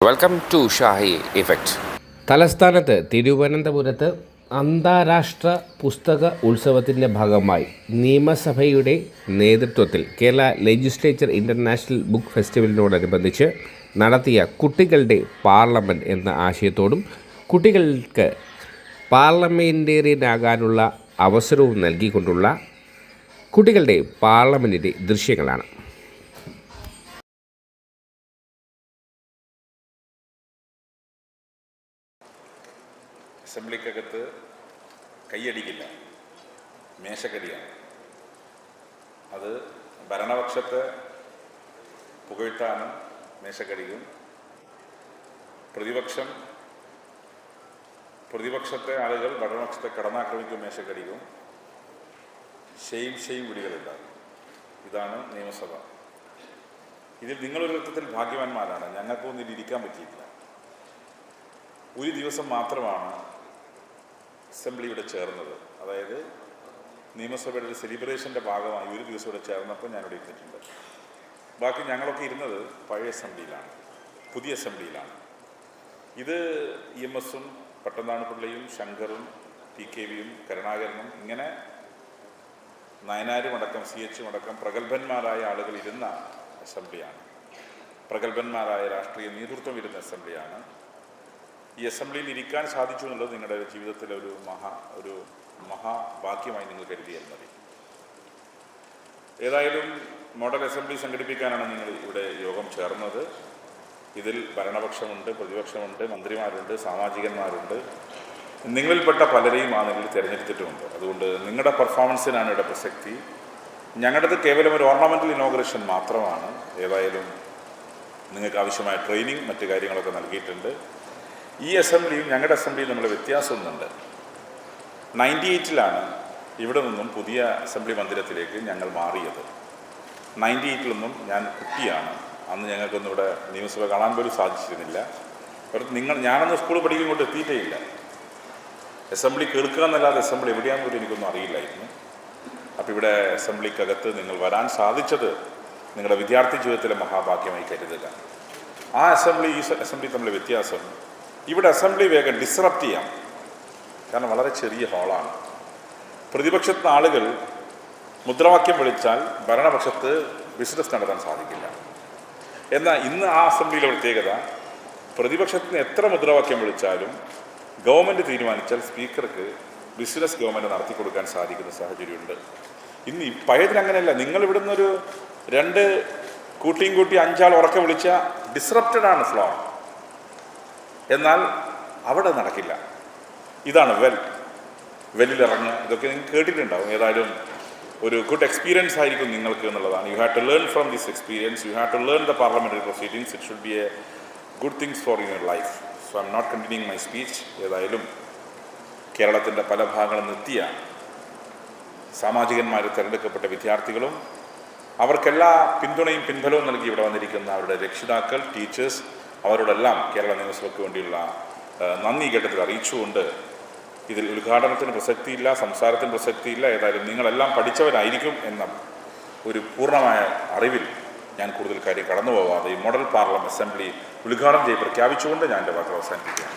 Welcome to Shahi effect തലസ്ഥാനത്ത് തിരുവനന്തപുരത്ത് അന്താരാഷ്ട്ര പുസ്തക ഉത്സവത്തിന്റെ ഭാഗമായി നിയമസഭയുടെ നേതൃത്വത്തിൽ കേരള ലെജിസ്ലേച്ചർ ഇന്റർനാഷണൽ ബുക്ക് ഫെസ്റ്റിവലിനോടനുബന്ധിച്ച് നടത്തിയ കുട്ടികളുടെ പാർലമെന്റ് എന്ന ആശയത്തോടും കുട്ടികൾക്ക് പാർലമെന്റേറിയനാകാനുള്ള അവസരവും നൽകിക്കൊണ്ടുള്ള കുട്ടികളുടെ പാർലമെന്റിന്റെ ദൃശ്യങ്ങളാണ്. അസംബ്ലിക്കകത്ത് കൈയടിക്കില്ല. മേശക്കടിയാണ്. അത് ഭരണപക്ഷത്തെ പുകഴ്ത്താനും മേശക്കടിക്കും. പ്രതിപക്ഷം പ്രതിപക്ഷത്തെ ആളുകൾ ഭരണപക്ഷത്തെ കടന്നാക്രമിക്കും മേശക്കടിക്കും. Shame shame വിളികളുണ്ടാകും. ഇതാണ് നിയമസഭ. ഇതിൽ നിങ്ങളൊരു അർത്ഥത്തിൽ ഭാഗ്യവാന്മാരാണ്. ഞങ്ങൾക്കൊന്നും ഇതിൽ ഇരിക്കാൻ പറ്റിയിട്ടില്ല. ഒരു ദിവസം മാത്രമാണ് അസംബ്ലി ഇവിടെ ചേർന്നത്. അതായത് നിയമസഭയുടെ ഒരു സെലിബ്രേഷന്റെ ഭാഗമായി ഒരു ദിവസം ഇവിടെ ചേർന്നപ്പോൾ ഞാനിവിടെ ഇരുന്നിട്ടുണ്ട്. ബാക്കി ഞങ്ങളൊക്കെ ഇരുന്നത് പഴയ അസംബ്ലിയിലാണ് പുതിയ അസംബ്ലിയിലാണ്. ഇത് ഇ എം എസും പട്ടന്താണുപിള്ളയും ശങ്കറും പി കെ വിയും കരുണാകരനും ഇങ്ങനെ നയനാരും അടക്കം സി എച്ചും അടക്കം പ്രഗത്ഭന്മാരായ ആളുകൾ ഇരുന്ന അസംബ്ലിയാണ്. പ്രഗത്ഭന്മാരായ രാഷ്ട്രീയ നേതൃത്വം ഇരുന്ന അസംബ്ലിയാണ്. ഈ അസംബ്ലിയിൽ ഇരിക്കാൻ സാധിച്ചു എന്നുള്ളത് നിങ്ങളുടെ ജീവിതത്തിലെ ഒരു മഹാ ഒരു മഹാഭാഗ്യമായി നിങ്ങൾ കരുതിയാൽ മതി ഏതായാലും മോഡൽ അസംബ്ലി സംഘടിപ്പിക്കാനാണ് നിങ്ങൾ ഇവിടെ യോഗം ചേർന്നത്. ഇതിൽ ഭരണപക്ഷമുണ്ട് പ്രതിപക്ഷമുണ്ട് മന്ത്രിമാരുണ്ട് സാമാജികന്മാരുണ്ട്. നിങ്ങളിൽപ്പെട്ട പലരെയും ആ നിലയിൽ തിരഞ്ഞെടുത്തിട്ടുമുണ്ട്. അതുകൊണ്ട് നിങ്ങളുടെ പെർഫോമൻസിനാണ് ഇവിടെ പ്രസക്തി. ഞങ്ങളുടേത് കേവലം ഒരു ഓർണമെന്റൽ ഇനോഗ്രേഷൻ മാത്രമാണ്. ഏതായാലും നിങ്ങൾക്ക് ആവശ്യമായ ട്രെയിനിങ് മറ്റു കാര്യങ്ങളൊക്കെ നൽകിയിട്ടുണ്ട്. ഈ അസംബ്ലിയും ഞങ്ങളുടെ അസംബ്ലിയും തമ്മിൽ വ്യത്യാസമൊന്നുണ്ട്. നയന്റി എയ്റ്റിലാണ് ഇവിടെ നിന്നും പുതിയ അസംബ്ലി മന്ദിരത്തിലേക്ക് ഞങ്ങൾ മാറിയത്. നയന്റി എയ്റ്റിലൊന്നും ഞാൻ കുട്ടിയാണ്. അന്ന് ഞങ്ങൾക്കൊന്നും ഇവിടെ നിയമസഭ കാണാൻ പോലും സാധിച്ചിരുന്നില്ല. നിങ്ങൾ സ്കൂളിൽ സ്കൂൾ കൊണ്ട് എത്തിയിട്ടേ ഇല്ല. അസംബ്ലി കേൾക്കുക എന്നല്ലാതെ അസംബ്ലി എവിടെയാണെന്ന് പോലും എനിക്കൊന്നും അറിയില്ലായിരുന്നു. അപ്പോൾ ഇവിടെ അസംബ്ലിക്കകത്ത് നിങ്ങൾ വരാൻ സാധിച്ചത് നിങ്ങളുടെ വിദ്യാർത്ഥി ജീവിതത്തിലെ മഹാഭാഗ്യമായി കരുതുക. ആ അസംബ്ലി ഈ അസംബ്ലി തമ്മിലെ വ്യത്യാസം ഇവിടെ അസംബ്ലി വേഗം ഡിസ്റപ്റ്റ് ചെയ്യാം. കാരണം വളരെ ചെറിയ ഹാളാണ് പ്രതിപക്ഷത്തിന് ആളുകൾ മുദ്രാവാക്യം വിളിച്ചാൽ ഭരണപക്ഷത്ത് ബിസിനസ് നടത്താൻ സാധിക്കില്ല. എന്നാൽ ഇന്ന് ആ അസംബ്ലിയിലെ പ്രത്യേകത പ്രതിപക്ഷത്തിന് എത്ര മുദ്രാവാക്യം വിളിച്ചാലും ഗവൺമെന്റ് തീരുമാനിച്ചാൽ സ്പീക്കർക്ക് ബിസിനസ് ഗവൺമെന്റ് നടത്തി കൊടുക്കാൻ സാധിക്കുന്ന സാഹചര്യമുണ്ട്. ഇന്ന് പഴയതിന് അങ്ങനെയല്ല. നിങ്ങൾ ഇവിടുന്ന് ഒരു രണ്ട് കൂട്ടിയും കൂട്ടി അഞ്ചാൾ ഉറക്കെ വിളിച്ച ഡിസ്റപ്റ്റഡ് ആണ് ഫ്ലോ എന്നാൽ അവിടെ നടക്കില്ല. ഇതാണ് വെൽ. വെല്ലിലിറങ്ങുക. ഇതൊക്കെ നിങ്ങൾ കേട്ടിട്ടുണ്ടാവും. ഏതായാലും ഒരു ഗുഡ് എക്സ്പീരിയൻസ് ആയിരിക്കും നിങ്ങൾക്ക് എന്നുള്ളതാണ്. You have to learn from this experience you have to learn the parliamentary proceedings it should be a good things for your life so I not continuing my speech ഏതായാലും കേരളത്തിന്റെ പല ഭാഗങ്ങളും നിർത്തിയ സാമാജികന്മാർ തിരഞ്ഞെടുക്കപ്പെട്ട വിദ്യാർത്ഥികളും അവർക്കെല്ലാ പിന്തുണയും പിൻബലവും നൽകി ഇവിടെ വന്നിരിക്കുന്ന അവരുടെ രക്ഷിതാക്കൾ ടീച്ചേഴ്സ് അവരോടെല്ലാം കേരള നിയമസഭയ്ക്ക് വേണ്ടിയുള്ള നന്ദി ഘട്ടത്തിൽ അറിയിച്ചുകൊണ്ട് ഇതിൽ ഉദ്ഘാടനത്തിന് പ്രസക്തിയില്ല സംസാരത്തിന് പ്രസക്തിയില്ല. ഏതായാലും നിങ്ങളെല്ലാം പഠിച്ചവരായിരിക്കും എന്ന ഒരു പൂർണമായ അറിവിൽ ഞാൻ കൂടുതൽ കാര്യം കടന്നു പോവാതെ ഈ മോഡൽ പാർലമെന്റ് അസംബ്ലി ഉദ്ഘാടനം ചെയ്ത് പ്രഖ്യാപിച്ചുകൊണ്ട് ഞാൻ എന്റെ വാക്കുകൾ അവസാനിപ്പിക്കുകയാണ്.